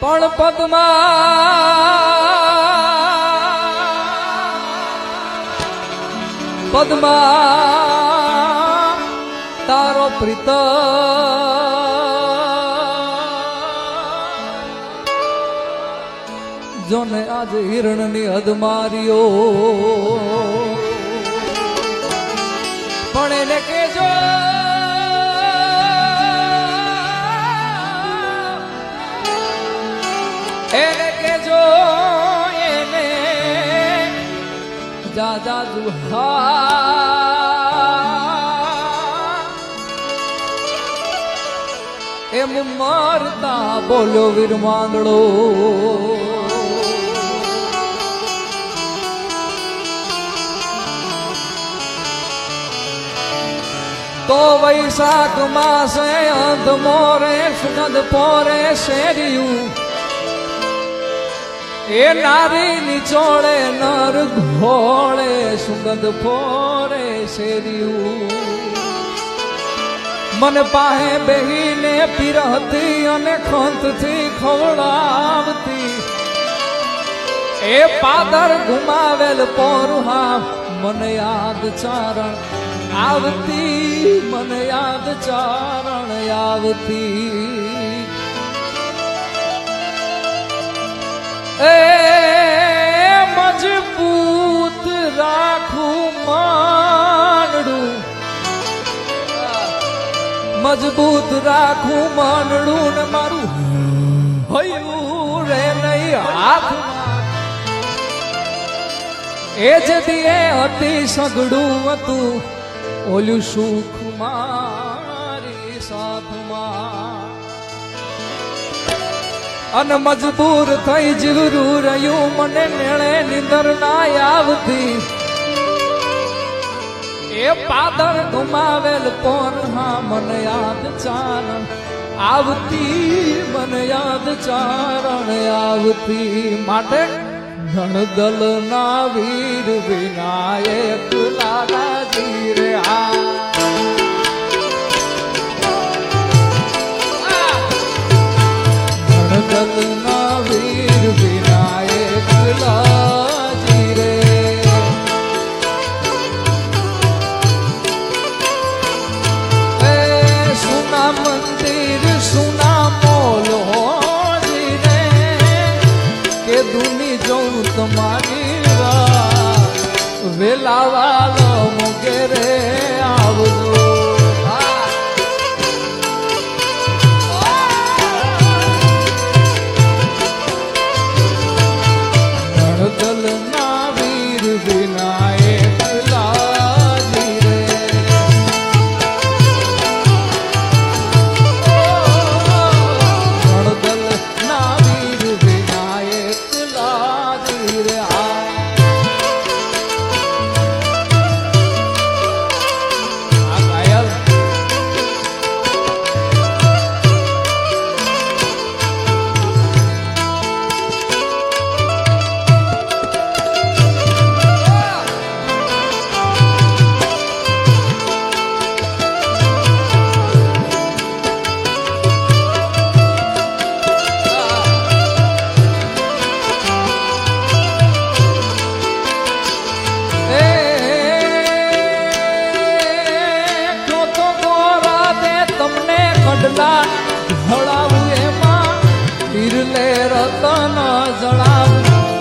પણ પદ્મા પદ્મા તારો પ્રીત. જોને આજે હિરણની હદ માર્યો. જા જા દુહા. એમ મારતા બોલો વીર માંદડો તો વૈશાખ માસે અંધ મોરે, સુગંધ પોરે શેરિયું. એ નારી નિચોડે નર ઘોળે, સુગંધ ફોરે શેરિયું. મન પાહે બેહીને પીરહતી અને ખંતથી ખવડાવતી. એ પાદર ઘુમાવેલ પોરુહા મને યાદ ચારણ આવતી, મને યાદ ચારણ આવતી. એ મજબૂત રાખું માનડું મજબૂત રાખું માનડું ને મારું હયું રે નહીં હાથ એ જ દિયે હતી સગડું હતું. ઓલું સુખ અને મજબૂર થઈ જીવરું રહ્યું. મને મેળે નિંદર ના આવતી. એ પાદર ગુમાવેલ પોર, હા, મને યાદ ચારણ આવતી, મને યાદ ચારણ આવતી. માટે ધણદલ ના વીર વિનાયક લાલાજી રે આ. વાલો મુગેરે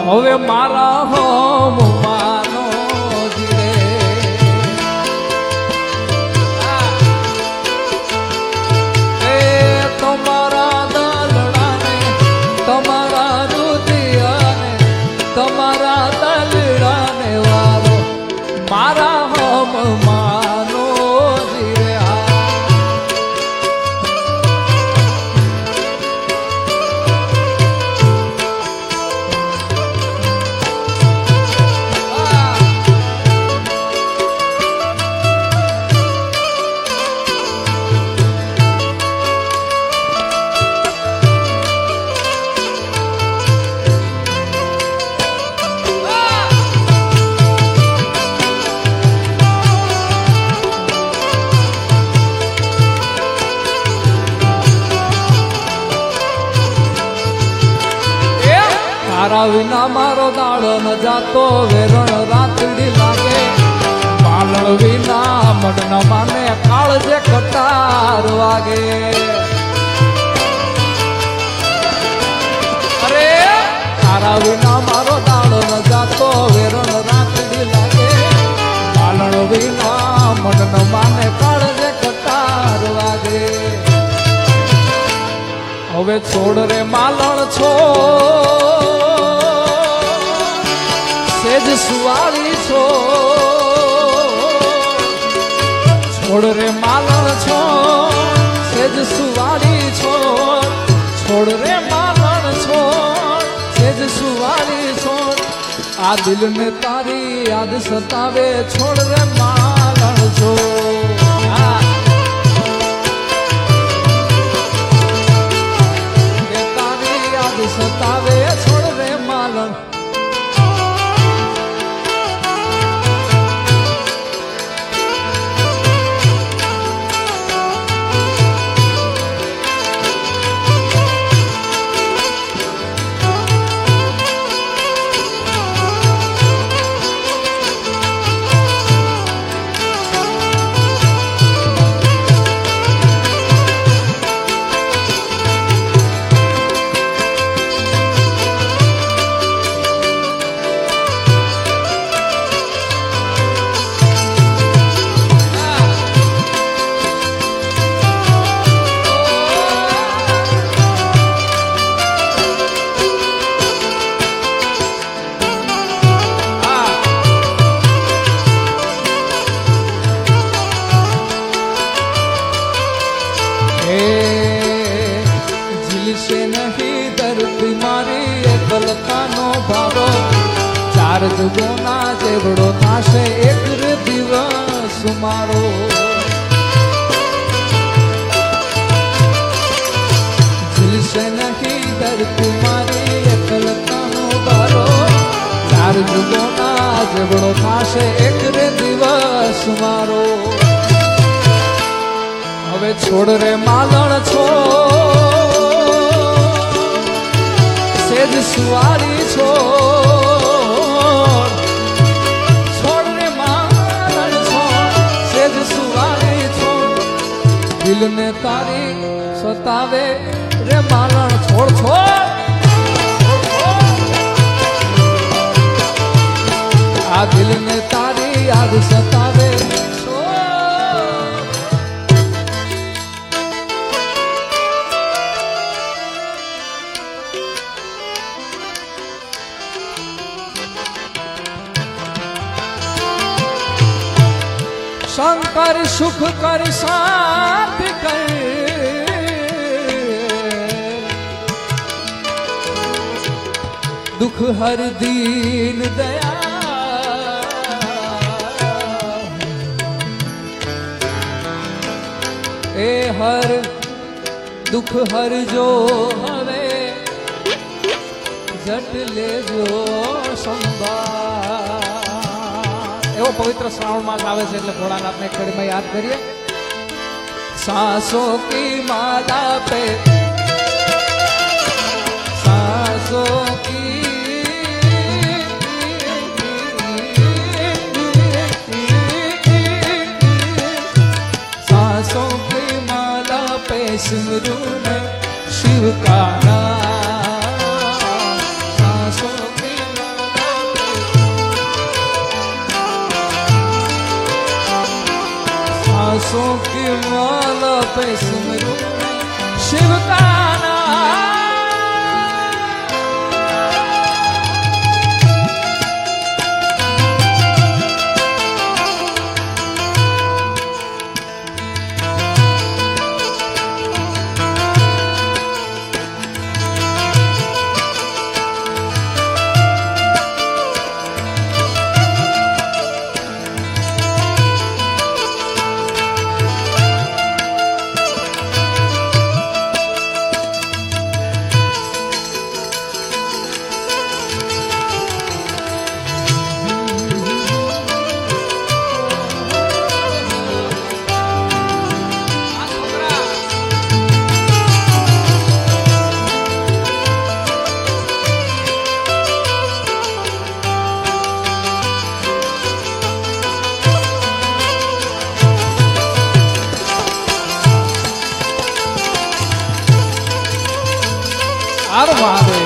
હવે મારા હોમ તારા વિના મારો દાડો ન જાતો, વેરણ રાતડી લાગે. પાલણ વિના મન માને કાળજે કટાર વાગે. અરે! તારા વિના મારો દાડો ન જાતો, વેરણ રાતડી લાગે. પાલણ વિના મન માને કાળજે કટાર વાગે. હવે છોડ રે માલણ છો સેજ સુવાળી છો છોડ રે માલણ છો સેજ સુવાળી છો છોડ રે માલણ છો સેજ સુવાળી છો આ દિલને તારી યાદ સતાવે, છોડ રે માલણ છો. તારી યાદ સતાવે, છોડ ઝીલશે નહીં ધરતી મારી એકલતાનો ભાવો. ચાર જુગોના જેવડો થશે એક દિવસ મારો. ઝીલશે નહીં ધરતી મારી એકલતાનો ભાવો. ચાર જુગોના જેવડો થશે એક દિવસ મારો. હવે છોડ રે માલણ છોડ માલણ છો દિલને તારી સતાવે રે માલણ છોડ છોડ. આ દિલને તારી યાદ સતાવે સુખ કર સાથ કર દુઃખ હર દીન દયા એ હર દુઃખ હરજો હવે જટ લેજો સમ પવિત્ર શ્રાવણ માસ આવે છે એટલે ભોળાનાથને એક ઘડીમાં યાદ કરીએ સાસો કી માલા પે સાસો की सांसों की माला पे सिमरू में शिव का नाम Please. હાર વાવે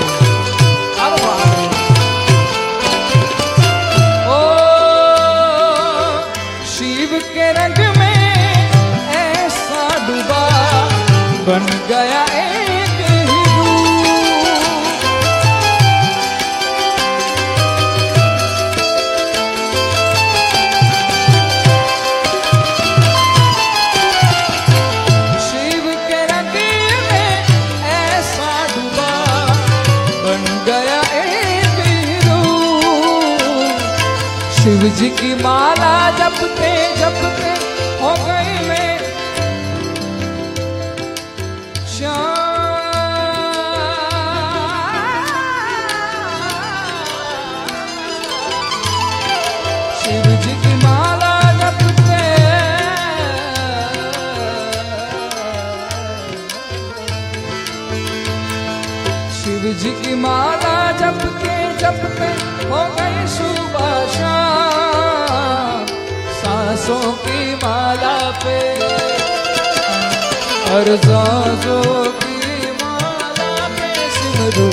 शिव जी की माला जपते जपते हो गई सांसों की माला पे हर सांसों की माला पे सिमरू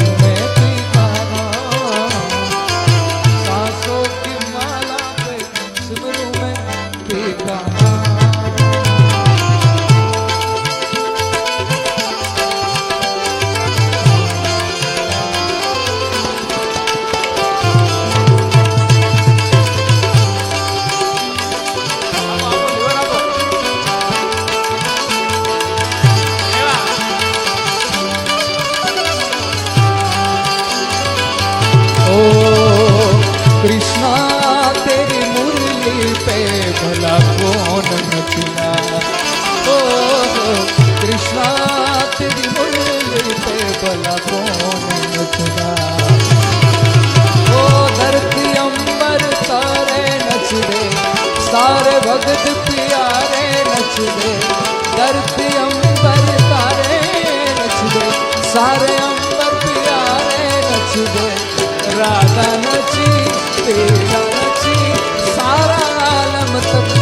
તારે ભગત પિયારે નચદે ધરતી અંબર તારે નચદે સારે અંબર પિયારે નચદે રાધા નચી તેરા નચી સારા આલમ તપ